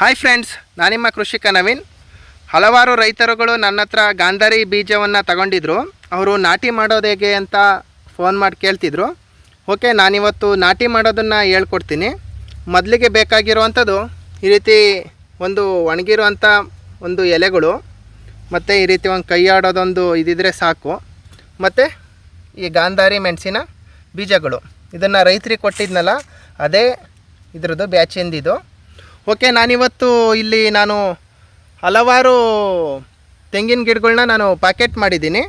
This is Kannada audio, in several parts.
ಹಾಯ್ ಫ್ರೆಂಡ್ಸ್ ನಾನು ನಿಮ್ಮ ಕೃಷಿಕ ನವೀನ್. ಹಲವಾರು ರೈತರುಗಳು ನನ್ನ ಹತ್ರ ಗಾಂಧಾರಿ ಬೀಜವನ್ನು ತಗೊಂಡಿದ್ರು. ಅವರು ನಾಟಿ ಮಾಡೋದು ಹೇಗೆ ಅಂತ ಫೋನ್ ಮಾಡಿ ಕೇಳ್ತಿದ್ರು. ಓಕೆ ನಾನಿವತ್ತು ನಾಟಿ ಮಾಡೋದನ್ನು ಹೇಳ್ಕೊಡ್ತೀನಿ. ಮೊದಲಿಗೆ ಬೇಕಾಗಿರುವಂಥದ್ದು ಈ ರೀತಿ ಒಂದು ಒಣಗಿರುವಂಥ ಒಂದು ಎಲೆಗಳು, ಮತ್ತು ಈ ರೀತಿ ಒಂದು ಕೈ ಆಡೋದೊಂದು ಇದಿದ್ರೆ ಸಾಕು. ಮತ್ತು ಈ ಗಾಂಧಾರಿ ಮೆಣಸಿನ ಬೀಜಗಳು, ಇದನ್ನು ರೈತರಿಗೆ ಕೊಟ್ಟಿದ್ನಲ್ಲ, ಅದೇ ಇದ್ರದ್ದು ಬ್ಯಾಚಿಂದಿದು. ಓಕೆ, ನಾನಿವತ್ತು ಇಲ್ಲಿ ನಾನು ಹಲವಾರು ತೆಂಗಿನ ಗಿಡಗಳನ್ನ ನಾನು ಪ್ಯಾಕೆಟ್ ಮಾಡಿದ್ದೀನಿ.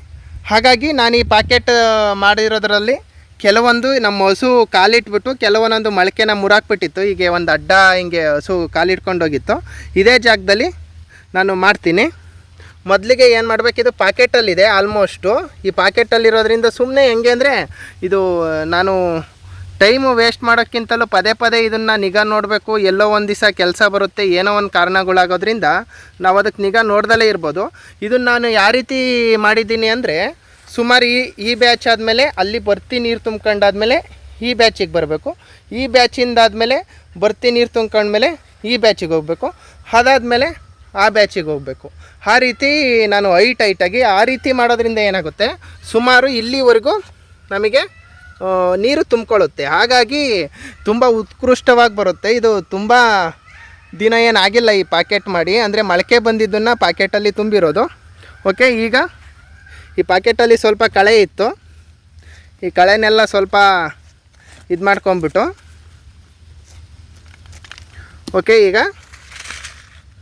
ಹಾಗಾಗಿ ನಾನು ಈ ಪ್ಯಾಕೆಟ್ ಮಾಡಿರೋದ್ರಲ್ಲಿ ಕೆಲವೊಂದು ನಮ್ಮ ಹಸು ಕಾಲಿಟ್ಬಿಟ್ಟು ಕೆಲವೊಂದೊಂದು ಮೊಳಕೆನ ಮುರಾಕ್ಬಿಟ್ಟಿತ್ತು. ಹೀಗೆ ಒಂದು ಅಡ್ಡ ಹಿಂಗೆ ಹಸು ಕಾಲಿಟ್ಕೊಂಡೋಗಿತ್ತು. ಇದೇ ಜಾಗದಲ್ಲಿ ನಾನು ಮಾಡ್ತೀನಿ. ಮೊದಲಿಗೆ ಏನು ಮಾಡಬೇಕಿದು ಪಾಕೆಟಲ್ಲಿದೆ ಆಲ್ಮೋಸ್ಟು ಈ ಪ್ಯಾಕೆಟಲ್ಲಿರೋದ್ರಿಂದ ಸುಮ್ಮನೆ ಹೆಂಗೆ ಅಂದರೆ ಇದು ನಾನು ಟೈಮು ವೇಸ್ಟ್ ಮಾಡೋಕ್ಕಿಂತಲೂ ಪದೇ ಪದೇ ಇದನ್ನು ನಿಗಾ ನೋಡಬೇಕು, ಎಲ್ಲೋ ಒಂದು ದಿವಸ ಕೆಲಸ ಬರುತ್ತೆ, ಏನೋ ಒಂದು ಕಾರಣಗಳಾಗೋದ್ರಿಂದ ನಾವು ಅದಕ್ಕೆ ನಿಗಾ ನೋಡ್ದಲೇ ಇರ್ಬೋದು. ಇದನ್ನು ನಾನು ಯಾವ ರೀತಿ ಮಾಡಿದ್ದೀನಿ ಅಂದರೆ, ಸುಮಾರು ಈ ಈ ಬ್ಯಾಚ್ ಆದಮೇಲೆ ಅಲ್ಲಿ ಬರ್ತಿ ನೀರು ತುಂಬ್ಕೊಂಡಾದ್ಮೇಲೆ ಈ ಬ್ಯಾಚಿಗೆ ಬರಬೇಕು. ಈ ಬ್ಯಾಚಿಂದಾದಮೇಲೆ ಬರ್ತಿ ನೀರು ತುಂಬ್ಕೊಂಡ್ಮೇಲೆ ಈ ಬ್ಯಾಚಿಗೆ ಹೋಗಬೇಕು. ಅದಾದಮೇಲೆ ಆ ಬ್ಯಾಚಿಗೆ ಹೋಗಬೇಕು. ಆ ರೀತಿ ನಾನು ಹೈಟ್ ಹೈಟಾಗಿ ಆ ರೀತಿ ಮಾಡೋದ್ರಿಂದ ಏನಾಗುತ್ತೆ, ಸುಮಾರು ಇಲ್ಲಿವರೆಗೂ ನಮಗೆ ನೀರು ತುಂಬಿಕೊಳ್ಳುತ್ತೆ. ಹಾಗಾಗಿ ತುಂಬ ಉತ್ಕೃಷ್ಟವಾಗಿ ಬರುತ್ತೆ. ಇದು ತುಂಬ ದಿನ ಏನಾಗಿಲ್ಲ ಈ ಪ್ಯಾಕೆಟ್ ಮಾಡಿ. ಅಂದರೆ ಮೊಳಕೆ ಬಂದಿದ್ದನ್ನು ಪ್ಯಾಕೆಟಲ್ಲಿ ತುಂಬಿರೋದು. ಓಕೆ, ಈಗ ಈ ಪಾಕೆಟಲ್ಲಿ ಸ್ವಲ್ಪ ಕಳೆ ಇತ್ತು. ಈ ಕಳೆನೆಲ್ಲ ಸ್ವಲ್ಪ ಇದು ಮಾಡ್ಕೊಂಬಿಟ್ಟು ಓಕೆ, ಈಗ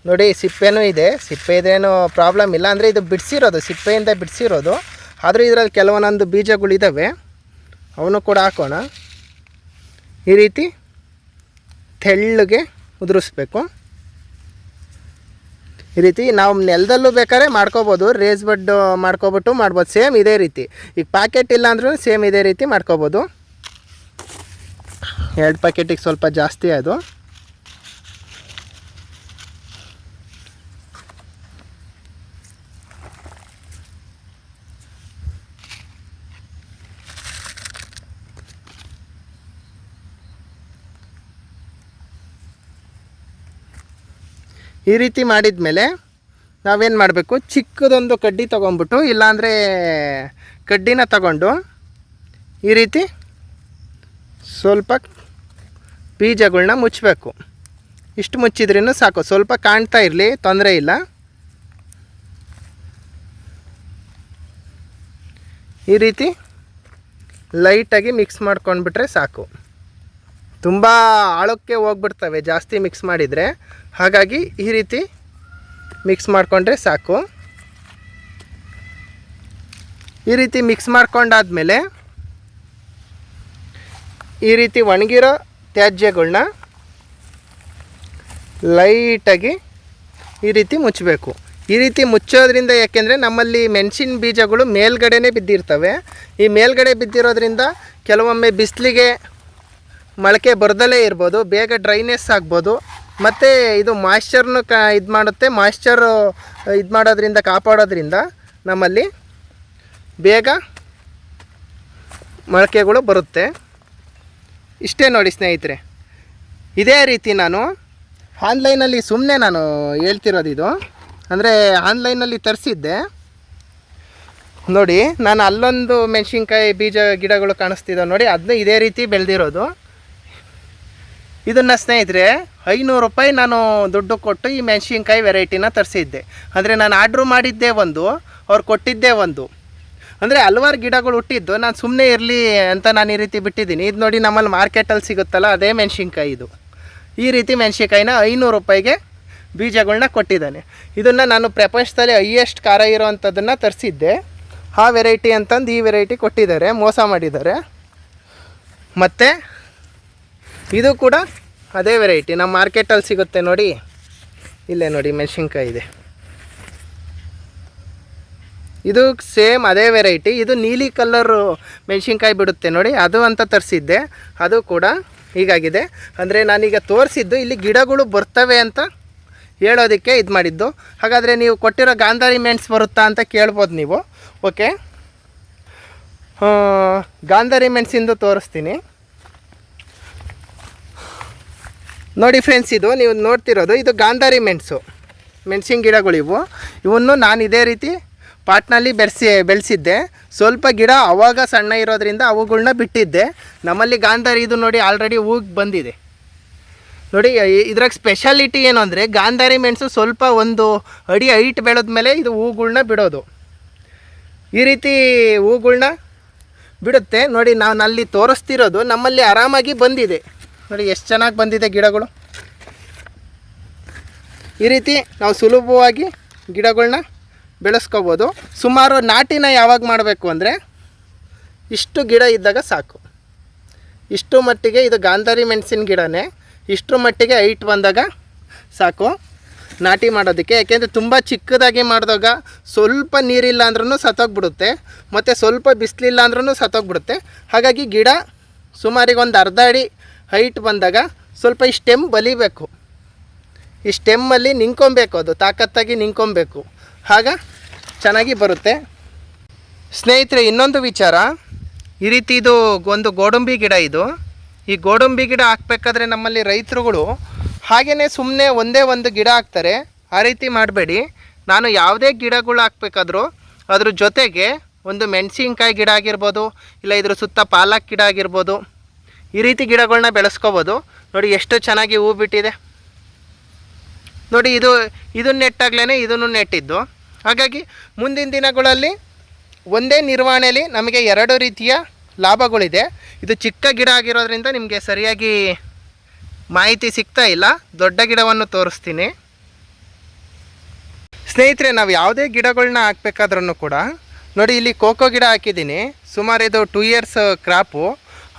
ನೋಡಿ, ಸಿಪ್ಪೆನೂ ಇದೆ. ಸಿಪ್ಪೆ ಇದೇನು ಪ್ರಾಬ್ಲಮ್ ಇಲ್ಲ. ಅಂದರೆ ಇದು ಬಿಡಿಸಿರೋದು, ಸಿಪ್ಪೆಯಿಂದ ಬಿಡಿಸಿರೋದು. ಆದರೂ ಇದರಲ್ಲಿ ಕೆಲವೊಂದೊಂದು ಬೀಜಗಳಿದ್ದಾವೆ ಅವನು ಕೂಡ ಹಾಕೋಣ. ಈ ರೀತಿ ತೆಳ್ಳಗೆ ಉದುರಿಸ್ಬೇಕು. ಈ ರೀತಿ ನಾವು ನೆಲದಲ್ಲೂ ಬೇಕಾದ್ರೆ ಮಾಡ್ಕೋಬೋದು ರೇಸ್ ಬಡ್ ಮಾಡ್ಕೊಬಿಟ್ಟು ಮಾಡ್ಬೋದು. ಸೇಮ್ ಇದೇ ರೀತಿ. ಈಗ ಪ್ಯಾಕೆಟ್ ಇಲ್ಲ ಅಂದ್ರೂ ಸೇಮ್ ಇದೇ ರೀತಿ ಮಾಡ್ಕೋಬೋದು. ಎರಡು ಪ್ಯಾಕೆಟಿಗೆ ಸ್ವಲ್ಪ ಜಾಸ್ತಿ ಅದು ಈ ರೀತಿ ಮಾಡಿದ ಮೇಲೆ ನಾವೇನು ಮಾಡಬೇಕು? ಚಿಕ್ಕದೊಂದು ಕಡ್ಡಿ ತೊಗೊಂಬಿಟ್ಟು ಇಲ್ಲಾಂದರೆ ಕಡ್ಡಿನ ತಗೊಂಡು ಈ ರೀತಿ ಸ್ವಲ್ಪ ಬೀಜಗಳನ್ನ ಮುಚ್ಚಬೇಕು ಇಷ್ಟು ಮುಚ್ಚಿದ್ರೂ ಸಾಕು. ಸ್ವಲ್ಪ ಕಾಣ್ತಾ ಇರಲಿ, ತೊಂದರೆ ಇಲ್ಲ. ಈ ರೀತಿ ಲೈಟಾಗಿ ಮಿಕ್ಸ್ ಮಾಡ್ಕೊಂಡ್ಬಿಟ್ರೆ ಸಾಕು. ತುಂಬ ಆಳಕ್ಕೆ ಹೋಗ್ಬಿಡ್ತವೆ, ಜಾಸ್ತಿ ಮಿಕ್ಸ್ ಮಾಡಿದರೆ. ಹಾಗಾಗಿ ಈ ರೀತಿ ಮಿಕ್ಸ್ ಮಾಡಿಕೊಂಡ್ರೆ ಸಾಕು. ಈ ರೀತಿ ಮಿಕ್ಸ್ ಮಾಡ್ಕೊಂಡಾದಮೇಲೆ ಈ ರೀತಿ ಒಣಗಿರೋ ತ್ಯಾಜ್ಯಗಳನ್ನ ಲೈಟಾಗಿ ಈ ರೀತಿ ಮುಚ್ಚಬೇಕು. ಈ ರೀತಿ ಮುಚ್ಚೋದ್ರಿಂದ ಯಾಕೆಂದರೆ ನಮ್ಮಲ್ಲಿ ಮೆಣಸಿನ ಬೀಜಗಳು ಮೇಲ್ಗಡೆನೇ ಬಿದ್ದಿರ್ತವೆ. ಈ ಮೇಲ್ಗಡೆ ಬಿದ್ದಿರೋದ್ರಿಂದ ಕೆಲವೊಮ್ಮೆ ಬಿಸಿಲಿಗೆ ಮೊಳಕೆ ಬರದಲ್ಲೇ ಇರ್ಬೋದು, ಬೇಗ ಡ್ರೈನೆಸ್ ಆಗ್ಬೋದು. ಮತ್ತು ಇದು ಮಾಯ್ಶ್ಚರ್ನು ಕ ಇದು ಮಾಡುತ್ತೆ. ಮಾಯ್ಶ್ಚರ್ ಇದು ಮಾಡೋದ್ರಿಂದ, ಕಾಪಾಡೋದ್ರಿಂದ ನಮ್ಮಲ್ಲಿ ಬೇಗ ಮೊಳಕೆಗಳು ಬರುತ್ತೆ. ಇಷ್ಟೇ ನೋಡಿ ಸ್ನೇಹಿತರೆ. ಇದೇ ರೀತಿ ನಾನು ಆನ್ಲೈನಲ್ಲಿ ಸುಮ್ಮನೆ ನಾನು ಹೇಳ್ತಿರೋದು ಇದು. ಅಂದರೆ ಆನ್ಲೈನಲ್ಲಿ ತರಿಸಿದ್ದೆ. ನೋಡಿ, ನಾನು ಅಲ್ಲೊಂದು ಮೆಣಸಿನ್ಕಾಯಿ ಬೀಜ ಗಿಡಗಳು ಕಾಣಿಸ್ತಿದ್ದಾವೆ ನೋಡಿ ಅದನ್ನ ಇದೇ ರೀತಿ ಬೆಳೆದಿರೋದು. ಇದನ್ನು ಸ್ನೇಹಿತರೆ, ಐನೂರು ರೂಪಾಯಿ ನಾನು ದುಡ್ಡು ಕೊಟ್ಟು ಈ ಮೆಣಸಿನ್ಕಾಯಿ ವೆರೈಟಿನ ತರಿಸಿದ್ದೆ. ಅಂದರೆ ನಾನು ಆರ್ಡ್ರು ಮಾಡಿದ್ದೆ ಒಂದು, ಅವ್ರು ಕೊಟ್ಟಿದ್ದೆ ಒಂದು. ಅಂದರೆ ಹಲ್ವಾರು ಗಿಡಗಳು ಹುಟ್ಟಿದ್ದು, ನಾನು ಸುಮ್ಮನೆ ಇರಲಿ ಅಂತ ನಾನು ಈ ರೀತಿ ಬಿಟ್ಟಿದ್ದೀನಿ. ಇದು ನೋಡಿ ನಮ್ಮಲ್ಲಿ ಮಾರ್ಕೆಟಲ್ಲಿ ಸಿಗುತ್ತಲ್ಲ, ಅದೇ ಮೆಣಸಿನ್ಕಾಯಿ ಇದು. ಈ ರೀತಿ ಮೆಣಸಿನ್ಕಾಯಿನ ಐನೂರು ರೂಪಾಯಿಗೆ ಬೀಜಗಳನ್ನ ಕೊಟ್ಟಿದ್ದಾನೆ. ಇದನ್ನು ನಾನು ಪ್ರಪಂಚದಲ್ಲಿ ಹೈಯೆಸ್ಟ್ ಖಾರ ಇರೋವಂಥದ್ದನ್ನು ತರಿಸಿದ್ದೆ. ಆ ವೆರೈಟಿ ಅಂತಂದು ಈ ವೆರೈಟಿ ಕೊಟ್ಟಿದ್ದಾರೆ, ಮೋಸ ಮಾಡಿದ್ದಾರೆ. ಮತ್ತು ಇದು ಕೂಡ ಅದೇ ವೆರೈಟಿ ನಮ್ಮ ಮಾರ್ಕೆಟಲ್ಲಿ ಸಿಗುತ್ತೆ ನೋಡಿ. ಇಲ್ಲೇ ನೋಡಿ ಮೆಣಸಿನ್ಕಾಯಿ ಇದೆ. ಇದು ಸೇಮ್ ಅದೇ ವೆರೈಟಿ ಇದು ನೀಲಿ ಕಲ್ಲರು ಮೆಣಸಿನ್ಕಾಯಿ ಬಿಡುತ್ತೆ ನೋಡಿ. ಅದು ಅಂತ ತರಿಸಿದ್ದೆ. ಅದು ಕೂಡ ಹೀಗಾಗಿದೆ. ಅಂದರೆ ನಾನೀಗ ತೋರಿಸಿದ್ದು ಇಲ್ಲಿ ಗಿಡಗಳು ಬರ್ತವೆ ಅಂತ ಹೇಳೋದಕ್ಕೆ ಇದು ಮಾಡಿದ್ದು. ಹಾಗಾದರೆ ನೀವು ಕೊಟ್ಟಿರೋ ಗಾಂಧಾರಿ ಮೆಣಸು ಬರುತ್ತಾ ಅಂತ ಕೇಳ್ಬೋದು ನೀವು. ಓಕೆ ಗಾಂಧಾರಿ ಮೆಣಸಿಂದು ತೋರಿಸ್ತೀನಿ. ನೋಡಿ ಫ್ರೆಂಡ್ಸ್ ಇದು ನೀವು ನೋಡ್ತಿರೋದು, ಇದು ಗಾಂಧಾರಿ ಮೆಣಸು, ಮೆಣಸಿನ ಗಿಡಗಳು ಇವು. ಇವನ್ನು ನಾನು ಇದೇ ರೀತಿ ಪಾಟ್ನಲ್ಲಿ ಬೆಳೆಸಿ ಬೆಳೆಸಿದ್ದೆ. ಸ್ವಲ್ಪ ಗಿಡ ಅವಾಗ ಸಣ್ಣ ಇರೋದ್ರಿಂದ ಅವುಗಳನ್ನ ಬಿಟ್ಟಿದ್ದೆ. ನಮ್ಮಲ್ಲಿ ಗಾಂಧಾರಿ, ಇದು ನೋಡಿ ಆಲ್ರೆಡಿ ಹೂಗೆ ಬಂದಿದೆ. ನೋಡಿ ಇದ್ರಾಗ ಸ್ಪೆಷಾಲಿಟಿ ಏನು ಅಂದರೆ ಗಾಂಧಾರಿ ಮೆಣಸು ಸ್ವಲ್ಪ ಒಂದು ಅಡಿ ಹೈಟ್ ಬೆಳೆದ್ಮೇಲೆ ಇದು ಹೂಗಳ್ನ ಬಿಡೋದು. ಈ ರೀತಿ ಹೂಗಳ್ನ ಬಿಡುತ್ತೆ. ನೋಡಿ, ನಾನು ಅಲ್ಲಿ ತೋರಿಸ್ತಿರೋದು ನಮ್ಮಲ್ಲಿ ಆರಾಮಾಗಿ ಬಂದಿದೆ. ನೋಡಿ, ಎಷ್ಟು ಚೆನ್ನಾಗಿ ಬಂದಿದೆ ಗಿಡಗಳು. ಈ ರೀತಿ ನಾವು ಸುಲಭವಾಗಿ ಗಿಡಗಳನ್ನ ಬೆಳೆಸ್ಕೋಬೋದು. ಸುಮಾರು ನಾಟಿನ ಯಾವಾಗ ಮಾಡಬೇಕು ಅಂದರೆ, ಇಷ್ಟು ಗಿಡ ಇದ್ದಾಗ ಸಾಕು. ಇಷ್ಟು ಮಟ್ಟಿಗೆ ಇದು ಗಾಂಧಾರಿ ಮೆಣಸಿನ ಗಿಡನೇ ಇಷ್ಟರ ಮಟ್ಟಿಗೆ ಹೈಟ್ ಬಂದಾಗ ಸಾಕು ನಾಟಿ ಮಾಡೋದಕ್ಕೆ. ಯಾಕೆಂದರೆ ತುಂಬ ಚಿಕ್ಕದಾಗಿ ಮಾಡಿದಾಗ ಸ್ವಲ್ಪ ನೀರಿಲ್ಲ ಅಂದ್ರೂ ಸತ್ತೋಗ್ಬಿಡುತ್ತೆ, ಮತ್ತು ಸ್ವಲ್ಪ ಬಿಸಿಲಿಲ್ಲ ಅಂದ್ರೂ ಸತ್ತೋಗ್ಬಿಡುತ್ತೆ. ಹಾಗಾಗಿ ಗಿಡ ಸುಮಾರಿಗೆ ಒಂದು ಅರ್ಧ ಅಡಿ ಹೈಟ್ ಬಂದಾಗ ಸ್ವಲ್ಪ ಈ ಸ್ಟೆಮ್ ಬಲಿಬೇಕು. ಈ ಸ್ಟೆಮ್ಮಲ್ಲಿ ನಿಂಕೊಬೇಕು ಅದು, ತಾಕತ್ತಾಗಿ ನಿಂಕೊಬೇಕು ಆಗ ಚೆನ್ನಾಗಿ ಬರುತ್ತೆ. ಸ್ನೇಹಿತರೆ, ಇನ್ನೊಂದು ವಿಚಾರ. ಈ ರೀತಿ ಇದು ಒಂದು ಗೋಡಂಬಿ ಗಿಡ ಇದು. ಈ ಗೋಡಂಬಿ ಗಿಡ ಹಾಕ್ಬೇಕಾದ್ರೆ ನಮ್ಮಲ್ಲಿ ರೈತರುಗಳು ಹಾಗೆಯೇ ಸುಮ್ಮನೆ ಒಂದೇ ಒಂದು ಗಿಡ ಹಾಕ್ತಾರೆ. ಆ ರೀತಿ ಮಾಡಬೇಡಿ. ನಾನು ಯಾವುದೇ ಗಿಡಗಳು ಹಾಕ್ಬೇಕಾದ್ರೂ ಅದ್ರ ಜೊತೆಗೆ ಒಂದು ಮೆಣಸಿನ್ಕಾಯಿ ಗಿಡ ಆಗಿರ್ಬೋದು, ಇಲ್ಲ ಇದ್ರ ಸುತ್ತ ಪಾಲಕ್ ಗಿಡ ಆಗಿರ್ಬೋದು ಈ ರೀತಿ ಗಿಡಗಳನ್ನ ಬೆಳೆಸ್ಕೋಬೋದು. ನೋಡಿ ಎಷ್ಟು ಚೆನ್ನಾಗಿ ಹೂ ಬಿಟ್ಟಿದೆ. ನೋಡಿ ಇದು ಇದನ್ನ ನೆಟ್ಟಾಗ್ಲೇ ಇದನ್ನು ನೆಟ್ಟಿದ್ದು. ಹಾಗಾಗಿ ಮುಂದಿನ ದಿನಗಳಲ್ಲಿ ಒಂದೇ ನಿರ್ವಹಣೆಯಲ್ಲಿ ನಮಗೆ ಎರಡು ರೀತಿಯ ಲಾಭಗಳಿದೆ. ಇದು ಚಿಕ್ಕ ಗಿಡ ಆಗಿರೋದ್ರಿಂದ ನಿಮಗೆ ಸರಿಯಾಗಿ ಮಾಹಿತಿ ಸಿಗ್ತಾ ಇಲ್ಲ. ದೊಡ್ಡ ಗಿಡವನ್ನು ತೋರಿಸ್ತೀನಿ. ಸ್ನೇಹಿತರೆ, ನಾವು ಯಾವುದೇ ಗಿಡಗಳನ್ನ ಹಾಕ್ಬೇಕಾದ್ರೂ ಕೂಡ, ನೋಡಿ ಇಲ್ಲಿ ಕೋಕೋ ಗಿಡ ಹಾಕಿದ್ದೀನಿ. ಸುಮಾರು ಇದು ಟೂ ಇಯರ್ಸ್ ಕ್ರಾಪು.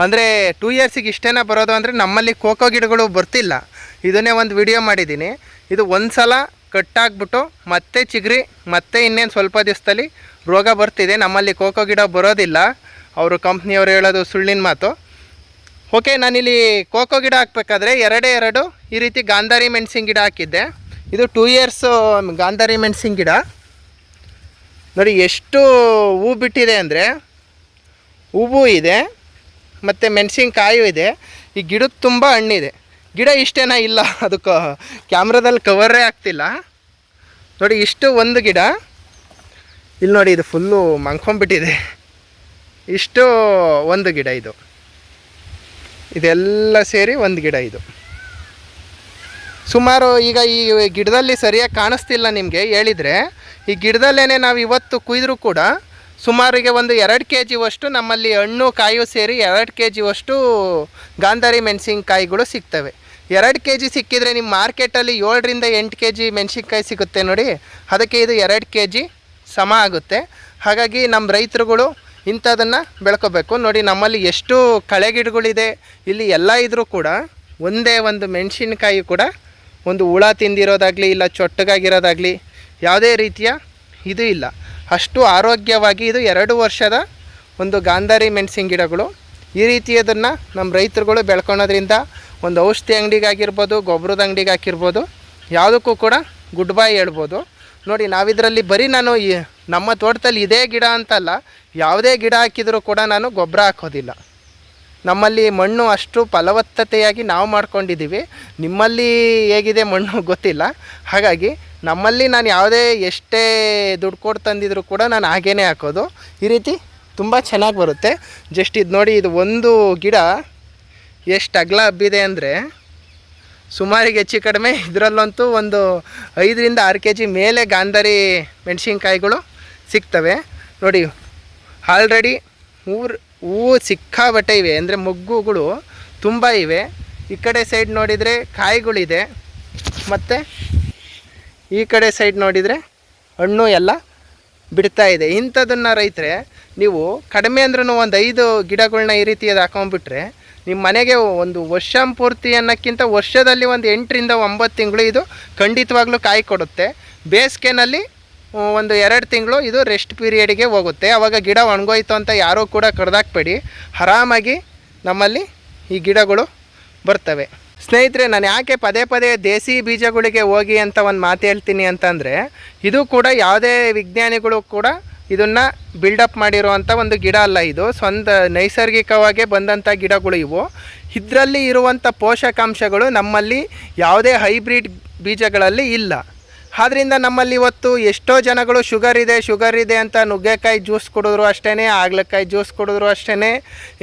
ಅಂದರೆ ಟೂ ಇಯರ್ಸಿಗೆ ಇಷ್ಟೇನ ಬರೋದು ಅಂದರೆ ನಮ್ಮಲ್ಲಿ ಕೋಕೋ ಗಿಡಗಳು ಬರ್ತಿಲ್ಲ. ಇದನ್ನೇ ಒಂದು ವಿಡಿಯೋ ಮಾಡಿದ್ದೀನಿ. ಇದು ಒಂದು ಸಲ ಕಟ್ಟಾಗ್ಬಿಟ್ಟು ಮತ್ತೆ ಚಿಗುರಿ, ಮತ್ತೆ ಇನ್ನೇನು ಸ್ವಲ್ಪ ದಿವಸದಲ್ಲಿ ರೋಗ ಬರ್ತಿದೆ. ನಮ್ಮಲ್ಲಿ ಕೋಕೋ ಗಿಡ ಬರೋದಿಲ್ಲ. ಅವರು ಕಂಪ್ನಿಯವರು ಹೇಳೋದು ಸುಳ್ಳಿನ ಮಾತು. ಓಕೆ ನಾನಿಲ್ಲಿ ಕೋಕೋ ಗಿಡ ಹಾಕ್ಬೇಕಾದ್ರೆ ಎರಡೇ ಎರಡು ಈ ರೀತಿ ಗಾಂಧಾರಿ ಮೆಣಸಿನ ಗಿಡ ಹಾಕಿದ್ದೆ. ಇದು ಟೂ ಇಯರ್ಸು ಗಾಂಧಾರಿ ಮೆಣಸಿನ ಗಿಡ. ನೋಡಿ, ಎಷ್ಟು ಹೂ ಬಿಟ್ಟಿದೆ ಅಂದರೆ ಹೂವು ಇದೆ. ಮತ್ತು ಮೆಣಸಿನ್ಕಾಯು ಇದೆ. ಈ ಗಿಡದ ತುಂಬ ಹಣ್ಣಿದೆ. ಗಿಡ ಇಷ್ಟೇನ ಇಲ್ಲ? ಅದಕ್ಕೆ ಕ್ಯಾಮ್ರಾದಲ್ಲಿ ಕವರೇ ಆಗ್ತಿಲ್ಲ. ನೋಡಿ, ಇಷ್ಟು ಒಂದು ಗಿಡ. ಇಲ್ಲಿ ನೋಡಿ, ಇದು ಫುಲ್ಲು ಮಂಕೊಂಬಿಟ್ಟಿದೆ ಇಷ್ಟು ಒಂದು ಗಿಡ ಇದು. ಇದೆಲ್ಲ ಸೇರಿ ಒಂದು ಗಿಡ ಇದು. ಸುಮಾರು ಈಗ ಈ ಗಿಡದಲ್ಲಿ ಸರಿಯಾಗಿ ಕಾಣಿಸ್ತಿಲ್ಲ ನಿಮಗೆ, ಹೇಳಿದರೆ. ಈ ಗಿಡದಲ್ಲೇ ನಾವು ಇವತ್ತು ಕುಯ್ದರೂ ಕೂಡ ಸುಮಾರಿಗೆ ಒಂದು ಎರಡು ಕೆ ಜಿವಷ್ಟು ನಮ್ಮಲ್ಲಿ ಹಣ್ಣು ಕಾಯು ಸೇರಿ ಎರಡು ಕೆ ಜಿವಷ್ಟು ಗಾಂಧಾರಿ ಮೆಣಸಿನ್ಕಾಯಿಗಳು ಸಿಗ್ತವೆ. ಎರಡು ಕೆ ಜಿ ಸಿಕ್ಕಿದರೆ ನಿಮ್ಮ ಮಾರ್ಕೆಟಲ್ಲಿ ಏಳರಿಂದ ಎಂಟು ಕೆ ಜಿ ಮೆಣಸಿನ್ಕಾಯಿ ಸಿಗುತ್ತೆ ನೋಡಿ. ಅದಕ್ಕೆ ಇದು ಎರಡು ಕೆ ಜಿ ಸಮ ಆಗುತ್ತೆ. ಹಾಗಾಗಿ ನಮ್ಮ ರೈತರುಗಳು ಇಂಥದನ್ನು ಬೆಳ್ಕೋಬೇಕು. ನೋಡಿ, ನಮ್ಮಲ್ಲಿ ಎಷ್ಟು ಕಳೆ ಗಿಡಗಳಿದೆ. ಇಲ್ಲಿ ಎಲ್ಲ ಇದ್ದರೂ ಕೂಡ ಒಂದೇ ಒಂದು ಮೆಣಸಿನ್ಕಾಯಿ ಕೂಡ ಒಂದು ಹುಳ ತಿಂದಿರೋದಾಗಲಿ, ಇಲ್ಲ ಚೊಟ್ಟಗಾಗಿರೋದಾಗಲಿ, ಯಾವುದೇ ರೀತಿಯ ಇದು ಇಲ್ಲ. ಅಷ್ಟು ಆರೋಗ್ಯವಾಗಿ ಇದು ಎರಡು ವರ್ಷದ ಒಂದು ಗಾಂಧಾರಿ ಮೆಣಸಿನ ಗಿಡಗಳು. ಈ ರೀತಿಯದನ್ನು ನಮ್ಮ ರೈತರುಗಳು ಬೆಳ್ಕೊಳೋದ್ರಿಂದ ಒಂದು ಔಷಧಿ ಅಂಗಡಿಗಾಗಿರ್ಬೋದು, ಗೊಬ್ಬರದ ಅಂಗಡಿಗೆ ಹಾಕಿರ್ಬೋದು, ಯಾವುದಕ್ಕೂ ಕೂಡ ಗುಡ್ ಬೈ ಹೇಳ್ಬೋದು. ನೋಡಿ, ನಾವಿದರಲ್ಲಿ ಬರೀ ನಾನು ನಮ್ಮ ತೋಟದಲ್ಲಿ ಇದೇ ಗಿಡ ಅಂತಲ್ಲ, ಯಾವುದೇ ಗಿಡ ಹಾಕಿದರೂ ಕೂಡ ನಾನು ಗೊಬ್ಬರ ಹಾಕೋದಿಲ್ಲ. ನಮ್ಮಲ್ಲಿ ಮಣ್ಣು ಅಷ್ಟು ಫಲವತ್ತತೆಯಾಗಿ ನಾವು ಮಾಡ್ಕೊಂಡಿದ್ದೀವಿ. ನಿಮ್ಮಲ್ಲಿ ಹೇಗಿದೆ ಮಣ್ಣು ಗೊತ್ತಿಲ್ಲ. ಹಾಗಾಗಿ ನಮ್ಮಲ್ಲಿ ನಾನು ಯಾವುದೇ ಎಷ್ಟೇ ದುಡ್ಡು ಕೊಟ್ಟು ತಂದಿದ್ರು ಕೂಡ ನಾನು ಹಾಗೇ ಹಾಕೋದು. ಈ ರೀತಿ ತುಂಬ ಚೆನ್ನಾಗಿ ಬರುತ್ತೆ. ಜಸ್ಟ್ ಇದು ನೋಡಿ, ಇದು ಒಂದು ಗಿಡ ಎಷ್ಟು ಅಗಲ ಹಬ್ಬಿದೆ ಅಂದರೆ ಸುಮಾರಿಗೆ ಹೆಚ್ಚು ಕಡಿಮೆ. ಇದರಲ್ಲಂತೂ ಒಂದು ಐದರಿಂದ ಆರು ಕೆ ಜಿ ಮೇಲೆ ಗಾಂಧಾರಿ ಮೆಣಸಿನ್ಕಾಯಿಗಳು ಸಿಗ್ತವೆ. ನೋಡಿ, ಆಲ್ರೆಡಿ ಊರು ಹೂವು ಸಿಕ್ಕಾಬಟ್ಟೆ ಇವೆ. ಅಂದರೆ ಮೊಗ್ಗುಗಳು ತುಂಬ ಇವೆ. ಈ ಕಡೆ ಸೈಡ್ ನೋಡಿದರೆ ಕಾಯಿಗಳಿದೆ. ಮತ್ತು ಈ ಕಡೆ ಸೈಡ್ ನೋಡಿದರೆ ಹಣ್ಣು ಎಲ್ಲ ಬಿಡ್ತಾ ಇದೆ. ಇಂಥದನ್ನು ರೈತರೆ, ನೀವು ಕಡಿಮೆ ಅಂದ್ರೂ ಒಂದು ಐದು ಗಿಡಗಳನ್ನ ಈ ರೀತಿಯದು ಹಾಕೊಂಡ್ಬಿಟ್ರೆ ನಿಮ್ಮ ಮನೆಗೆ ಒಂದು ವರ್ಷ ಪೂರ್ತಿ ಅನ್ನೋಕ್ಕಿಂತ ವರ್ಷದಲ್ಲಿ ಒಂದು ಎಂಟರಿಂದ ಒಂಬತ್ತು ತಿಂಗಳು ಇದು ಖಂಡಿತವಾಗ್ಲೂ ಕಾಯಿ ಕೊಡುತ್ತೆ. ಬೇಸಿಗೆನಲ್ಲಿ ಒಂದು ಎರಡು ತಿಂಗಳು ಇದು ರೆಸ್ಟ್ ಪೀರಿಯಡಿಗೆ ಹೋಗುತ್ತೆ. ಆವಾಗ ಗಿಡ ಒಣಗೋಯ್ತು ಅಂತ ಯಾರೂ ಕೂಡ ಕಡ್ದಾಕ್ಬೇಡಿ ಆರಾಮಾಗಿ ನಮ್ಮಲ್ಲಿ ಈ ಗಿಡಗಳು ಬರ್ತವೆ. ಸ್ನೇಹಿತರೆ, ನಾನು ಯಾಕೆ ಪದೇ ಪದೇ ದೇಸಿ ಬೀಜಗಳಿಗೆ ಹೋಗಿ ಅಂತ ಒಂದು ಮಾತು ಹೇಳ್ತೀನಿ ಅಂತಂದರೆ, ಇದು ಕೂಡ ಯಾವುದೇ ವಿಜ್ಞಾನಿಗಳು ಕೂಡ ಇದನ್ನು ಬಿಲ್ಡಪ್ ಮಾಡಿರುವಂಥ ಒಂದು ಗಿಡ ಅಲ್ಲ ಇದು. ಸ್ವಂತ ನೈಸರ್ಗಿಕವಾಗೇ ಬಂದಂಥ ಗಿಡಗಳು ಇವು. ಇದರಲ್ಲಿ ಇರುವಂಥ ಪೋಷಕಾಂಶಗಳು ನಮ್ಮಲ್ಲಿ ಯಾವುದೇ ಹೈಬ್ರಿಡ್ ಬೀಜಗಳಲ್ಲಿ ಇಲ್ಲ. ಆದ್ರಿಂದ ನಮ್ಮಲ್ಲಿ ಇವತ್ತು ಎಷ್ಟೋ ಜನಗಳು ಶುಗರ್ ಇದೆ ಶುಗರ್ ಇದೆ ಅಂತ ನುಗ್ಗೆಕಾಯಿ ಜ್ಯೂಸ್ ಕುಡಿದ್ರು ಅಷ್ಟೇ ಆಗ್ಲಕಾಯಿ ಜ್ಯೂಸ್ ಕುಡಿದ್ರು ಅಷ್ಟೇ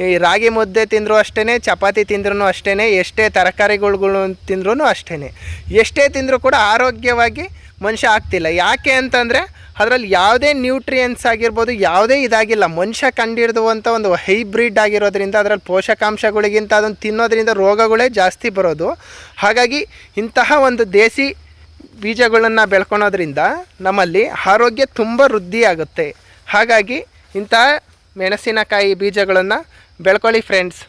ಈ ರಾಗಿ ಮುದ್ದೆ ತಿಂದರೂ ಅಷ್ಟೇ ಚಪಾತಿ ತಿಂದ್ರೂ ಅಷ್ಟೇ ಎಷ್ಟೇ ತರಕಾರಿಗಳು ತಿಂದ್ರೂ ಅಷ್ಟೇ ಎಷ್ಟೇ ತಿಂದರೂ ಕೂಡ ಆರೋಗ್ಯವಾಗಿ ಮನುಷ್ಯ ಆಗ್ತಿಲ್ಲ. ಯಾಕೆ ಅಂತಂದರೆ ಅದರಲ್ಲಿ ಯಾವುದೇ ನ್ಯೂಟ್ರಿಯೆಂಟ್ಸ್ ಆಗಿರ್ಬೋದು, ಯಾವುದೇ ಇದಾಗಿಲ್ಲ. ಮನುಷ್ಯ ಕಂಡಿಡಿದುವಂಥ ಒಂದು ಹೈಬ್ರಿಡ್ ಆಗಿರೋದ್ರಿಂದ ಅದರಲ್ಲಿ ಪೋಷಕಾಂಶಗಳಿಗಿಂತ ಅದನ್ನು ತಿನ್ನೋದ್ರಿಂದ ರೋಗಗಳೇ ಜಾಸ್ತಿ ಬರೋದು. ಹಾಗಾಗಿ ಇಂತಹ ಒಂದು ದೇಸಿ ಬೀಜಗಳನ್ನು ಬೆಳ್ಕೊಳೋದ್ರಿಂದ ನಮ್ಮಲ್ಲಿ ಆರೋಗ್ಯ ತುಂಬ ವೃದ್ಧಿಯಾಗುತ್ತೆ ಹಾಗಾಗಿ ಇಂತಹ ಮೆಣಸಿನಕಾಯಿ ಬೀಜಗಳನ್ನು ಬೆಳ್ಕೊಳ್ಳಿ ಫ್ರೆಂಡ್ಸ್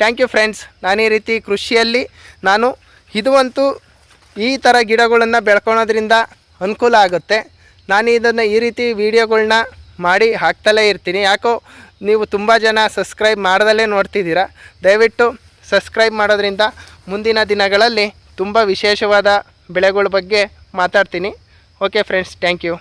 ಥ್ಯಾಂಕ್ ಯು ಫ್ರೆಂಡ್ಸ್ ನಾನು ಈ ರೀತಿ ಕೃಷಿಯಲ್ಲಿ ನಾನು ಇದು ಅಂತೂ ಈ ಥರ ಗಿಡಗಳನ್ನು ಬೆಳ್ಕೊಳೋದ್ರಿಂದ ಅನುಕೂಲ ಆಗುತ್ತೆ. ನಾನು ಇದನ್ನು ಈ ರೀತಿ ವೀಡಿಯೋಗಳನ್ನ ಮಾಡಿ ಹಾಕ್ತಲೇ ಇರ್ತೀನಿ. ಯಾಕೋ ನೀವು ತುಂಬ ಜನ ಸಬ್ಸ್ಕ್ರೈಬ್ ಮಾಡ್ದಲೇ ನೋಡ್ತಿದ್ದೀರಾ. ದಯವಿಟ್ಟು ಸಬ್ಸ್ಕ್ರೈಬ್ ಮಾಡೋದ್ರಿಂದ ಮುಂದಿನ ದಿನಗಳಲ್ಲಿ ತುಂಬ ವಿಶೇಷವಾದ ಬೆಳೆಗಳ ಬಗ್ಗೆ ಮಾತಾಡ್ತೀನಿ. Okay friends thank you